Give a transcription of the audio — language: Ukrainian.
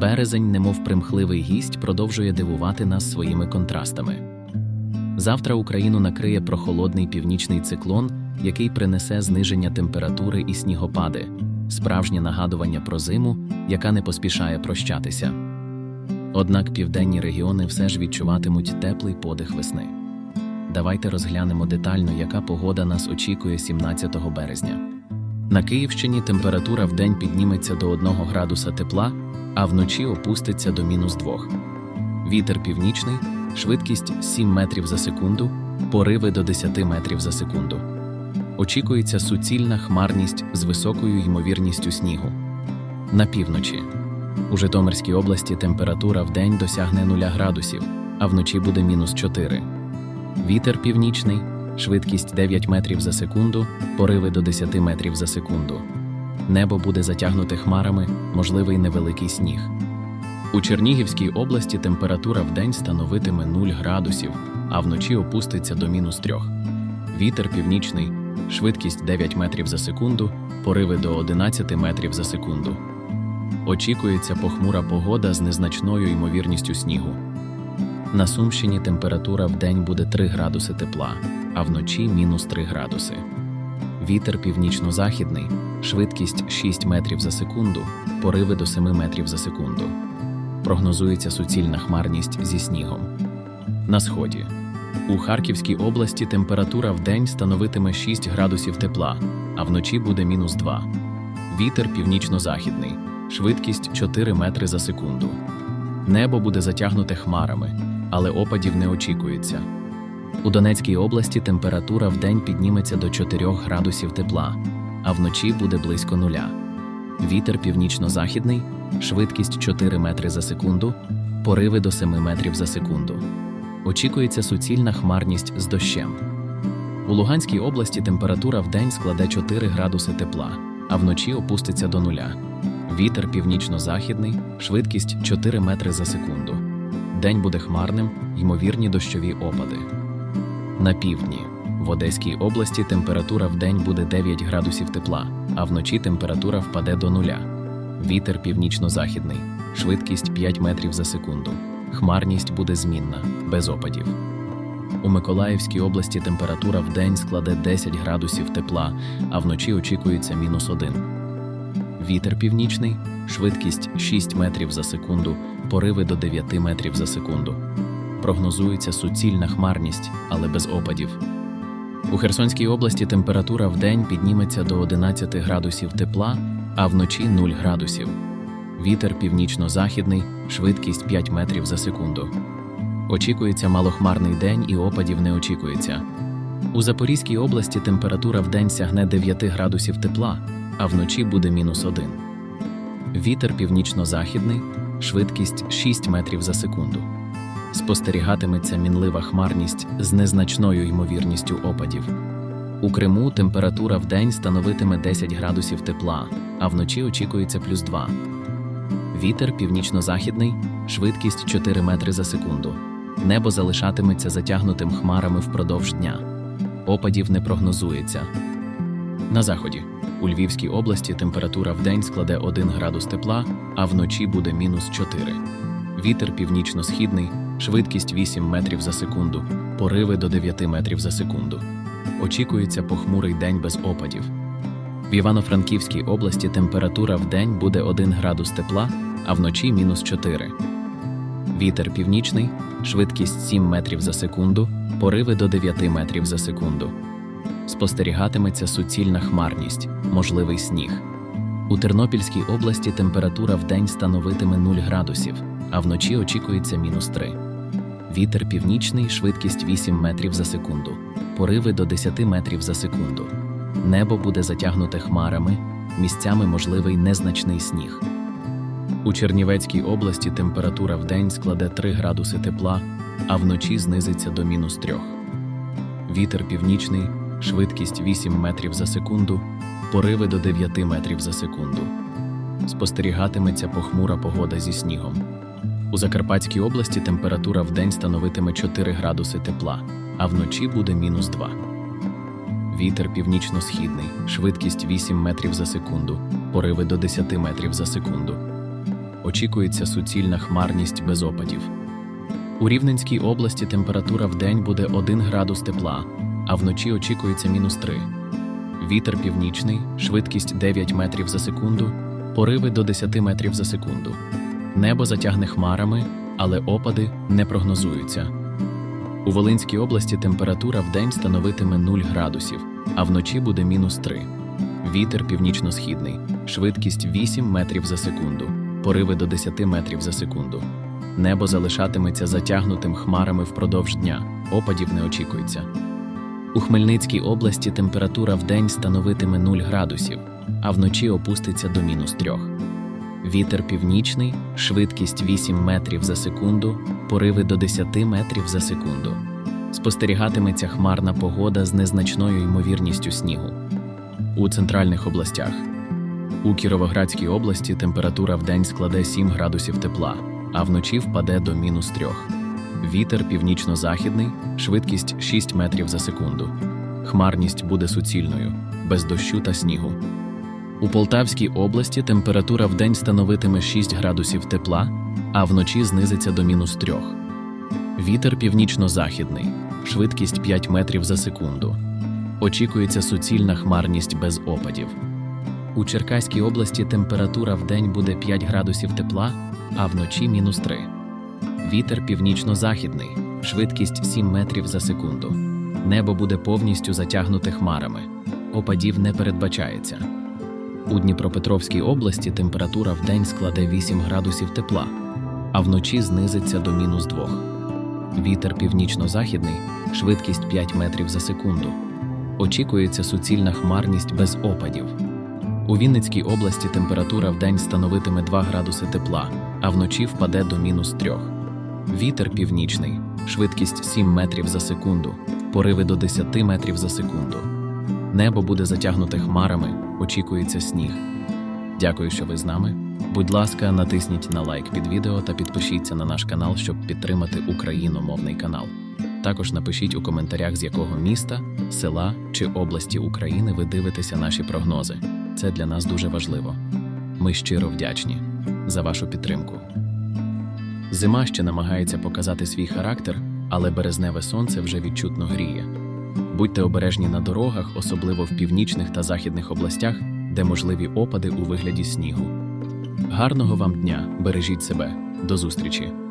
Березень, немов примхливий гість, продовжує дивувати нас своїми контрастами. Завтра Україну накриє прохолодний північний циклон, який принесе зниження температури і снігопади, справжнє нагадування про зиму, яка не поспішає прощатися. Однак південні регіони все ж відчуватимуть теплий подих весни. Давайте розглянемо детально, яка погода нас очікує 17 березня. На Київщині температура вдень підніметься до 1 градуса тепла, а вночі опуститься до мінус 2. Вітер північний, швидкість 7 метрів за секунду, пориви до 10 метрів за секунду. Очікується суцільна хмарність з високою ймовірністю снігу. На півночі. У Житомирській області температура вдень досягне 0 градусів, а вночі буде мінус 4. Вітер північний, швидкість 9 метрів за секунду, пориви до 10 метрів за секунду. Небо буде затягнуте хмарами, можливий невеликий сніг. У Чернігівській області температура вдень становитиме 0 градусів, а вночі опуститься до мінус 3. Вітер північний, швидкість 9 метрів за секунду, пориви до 11 метрів за секунду. Очікується похмура погода з незначною ймовірністю снігу. На Сумщині температура вдень буде 3 градуси тепла, а вночі мінус 3 градуси. Вітер північно-західний, швидкість 6 метрів за секунду, пориви до 7 метрів за секунду. Прогнозується суцільна хмарність зі снігом. На сході. У Харківській області температура вдень становитиме 6 градусів тепла, а вночі буде мінус 2. Вітер північно-західний, швидкість 4 метри за секунду. Небо буде затягнуте хмарами, але опадів не очікується. У Донецькій області температура вдень підніметься до 4 градусів тепла, а вночі буде близько нуля. Вітер північно-західний, швидкість 4 метри за секунду, пориви до 7 метрів за секунду. Очікується суцільна хмарність з дощем. У Луганській області температура вдень складе 4 градуси тепла, а вночі опуститься до нуля. Вітер північно-західний, швидкість 4 метри за секунду. День буде хмарним, ймовірні дощові опади. На півдні. В Одеській області температура вдень буде 9 градусів тепла, а вночі температура впаде до нуля. Вітер північно-західний, швидкість 5 метрів за секунду. Хмарність буде змінна, без опадів. У Миколаївській області температура вдень складе 10 градусів тепла, а вночі очікується мінус 1. Вітер північний, швидкість 6 метрів за секунду, пориви до 9 метрів за секунду. Прогнозується суцільна хмарність, але без опадів. У Херсонській області температура вдень підніметься до 11 градусів тепла, а вночі 0 градусів. Вітер північно-західний, швидкість 5 метрів за секунду. Очікується малохмарний день і опадів не очікується. У Запорізькій області температура вдень сягне 9 градусів тепла, а вночі буде мінус 1. Вітер північно-західний, швидкість 6 метрів за секунду. Спостерігатиметься мінлива хмарність з незначною ймовірністю опадів. У Криму температура вдень становитиме 10 градусів тепла, а вночі очікується плюс 2. Вітер північно-західний, швидкість 4 метри за секунду. Небо залишатиметься затягнутим хмарами впродовж дня. Опадів не прогнозується. На заході. У Львівській області температура вдень складе 1 градус тепла, а вночі буде мінус 4. Вітер північно-східний, швидкість 8 метрів за секунду, пориви до 9 метрів за секунду. Очікується похмурий день без опадів. В Івано-Франківській області температура вдень буде 1 градус тепла, а вночі мінус 4. Вітер північний, швидкість 7 метрів за секунду, пориви до 9 метрів за секунду. Спостерігатиметься суцільна хмарність, можливий сніг. У Тернопільській області температура вдень становитиме 0 градусів, а вночі очікується мінус 3. Вітер північний, швидкість 8 метрів за секунду, пориви до 10 метрів за секунду. Небо буде затягнуте хмарами, місцями можливий незначний сніг. У Чернівецькій області температура вдень складе 3 градуси тепла, а вночі знизиться до мінус 3. Вітер північний, швидкість 8 метрів за секунду, пориви до 9 метрів за секунду. Спостерігатиметься похмура погода зі снігом. У Закарпатській області температура вдень становитиме 4 градуси тепла, а вночі буде мінус 2. Вітер північно-східний, швидкість 8 метрів за секунду, пориви до 10 метрів за секунду. очікується суцільна хмарність без опадів. У Рівненській області температура в день буде 1 градус тепла, а вночі очікується мінус 3. Вітер північний, швидкість 9 метрів за секунду, пориви до 10 метрів за секунду. Небо затягне хмарами, але опади не прогнозуються. У Волинській області температура в день становитиме 0 градусів, а вночі буде мінус 3. Вітер північно-східний, швидкість 8 метрів за секунду, пориви до 10 метрів за секунду. Небо залишатиметься затягнутим хмарами впродовж дня, опадів не очікується. У Хмельницькій області температура вдень становитиме 0 градусів, а вночі опуститься до мінус 3. Вітер північний, швидкість 8 метрів за секунду, пориви до 10 метрів за секунду. Спостерігатиметься хмарна погода з незначною ймовірністю снігу. У центральних областях. У Кіровоградській області температура вдень складе 7 градусів тепла, а вночі впаде до мінус 3. Вітер північно-західний, швидкість 6 метрів за секунду. Хмарність буде суцільною, без дощу та снігу. У Полтавській області температура вдень становитиме 6 градусів тепла, а вночі знизиться до мінус 3. Вітер північно-західний, швидкість 5 метрів за секунду. Очікується суцільна хмарність без опадів. У Черкаській області температура вдень буде 5 градусів тепла, а вночі мінус 3. Вітер північно-західний, швидкість 7 метрів за секунду. Небо буде повністю затягнуте хмарами. Опадів не передбачається. У Дніпропетровській області температура вдень складе 8 градусів тепла, а вночі знизиться до мінус 2. Вітер північно-західний, швидкість 5 метрів за секунду. Очікується суцільна хмарність без опадів. У Вінницькій області температура вдень становитиме 2 градуси тепла, а вночі впаде до мінус 3. Вітер північний, швидкість 7 метрів за секунду, пориви до 10 метрів за секунду. Небо буде затягнуте хмарами, очікується сніг. Дякую, що ви з нами. Будь ласка, натисніть на лайк під відео та підпишіться на наш канал, щоб підтримати україномовний канал. Також напишіть у коментарях, з якого міста, села чи області України ви дивитеся наші прогнози. Це для нас дуже важливо. Ми щиро вдячні за вашу підтримку. Зима ще намагається показати свій характер, але березневе сонце вже відчутно гріє. Будьте обережні на дорогах, особливо в північних та західних областях, де можливі опади у вигляді снігу. Гарного вам дня, бережіть себе, до зустрічі!